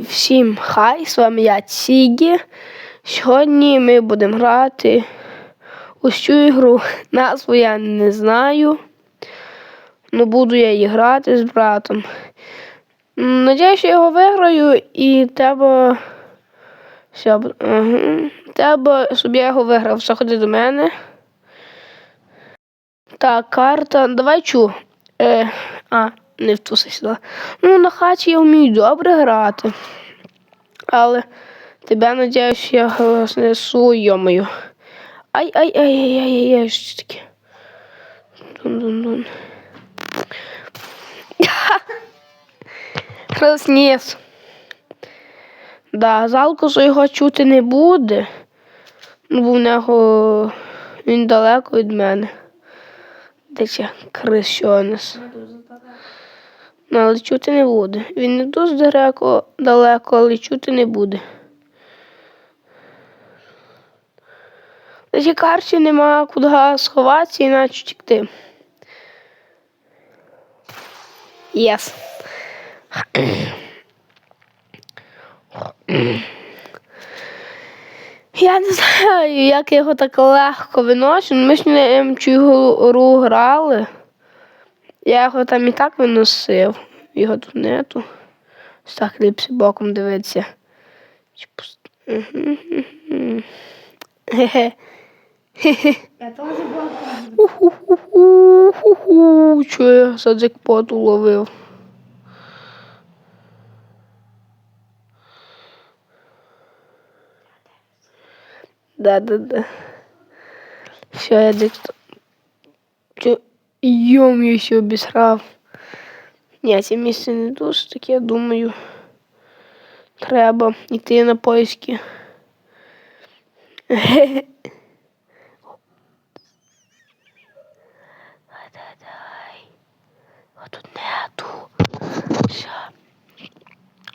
Всім хай, з вами я Цігі. Сьогодні ми будемо грати у цю ігру. Назву я не знаю. Ну буду я її грати з братом. Надіюсь, я його виграю і треба. Все, ага. Треба, щоб я його виграв. Заходи до мене. Так, карта. Давай чу. Е, а, не в ту. Ну, на хаті я вмію добре грати. Але тебе, надіюсь, я знесу, йомою. Ай, ай, ай, ай, ай, ай, ай, що таке? Дун-дун-дун. Розніс. Да, жалко, що його чути не буде. Ну, бо в нього він далеко від мене. Десь я крещонес. Ну, але чути не буде. Він не дуже далеко, далеко, але чути не буде. На цій карті нема куди сховатися, іначе втекти. Єс. Я не знаю, як його так легко виношу. Ми ж не цю гру грали. Я його там і так виносив. Його тут нету. Ось так ліпше боком мгм. Хе-хе. Хе-хе. Я. Уху-ху-ху-ху. Чого я за джекпот уловив? Да-да-да. Все, я джекпот. Йом, я ще обісрав. Ні, це місце не дуже таке, я думаю. Треба йти на поиски.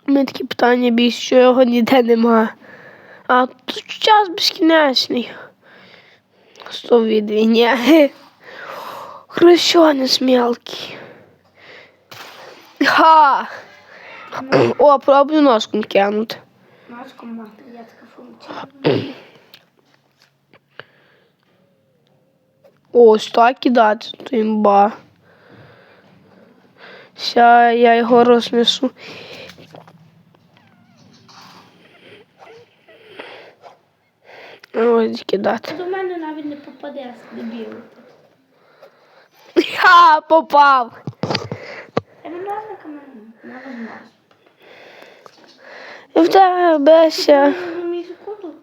У мене такі питання більше, що його ніде нема. А тут час безкінечний. Сто відвіння. Хрещонець мелкий. Ха! О, пробую ножком кинути. Ножку мати, я така функція. Ось так кидати, то імба. Ща я його рознесу. Ось кидати. До мене навіть не попаде, дебіл. Ха, попав. Я не ножиками не возможно. І в тебе ще. Я розумію секунду,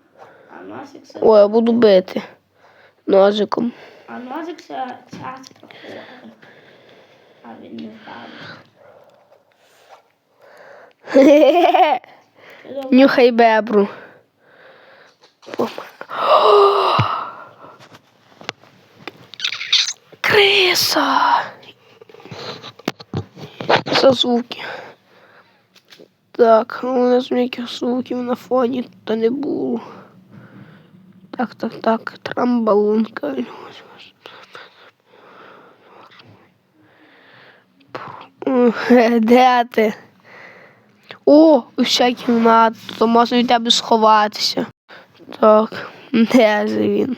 а носик все. Ой, я буду бити ножиком. А носик все час проходить. А він не впав. Нюхай бебру. Криса. Це звуки. Так, у нас ніяких звуків на фоні та не було. Так, так, так, трамбалунка. Де ти? О, уся кімната, то можна від тебе сховатися. Так, де же він?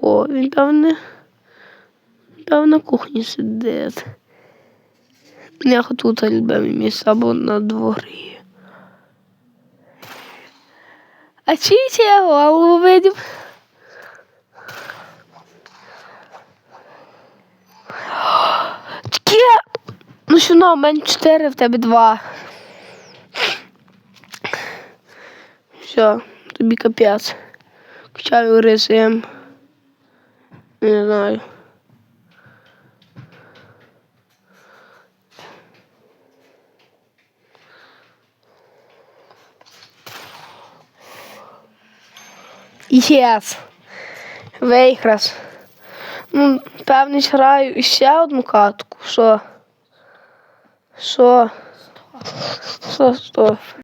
О, він певне. Певно на кухні сидить. Я тут любимі місця або на дворі. А чи я голову видів? Таке. Ну що, ну, у мене 4, в тебе 2. Все, тобі капець. Качаю режим. Не знаю. Єс. Вейхрас. Ну, певно, граю ще одну катку. Що? Що? Що, що?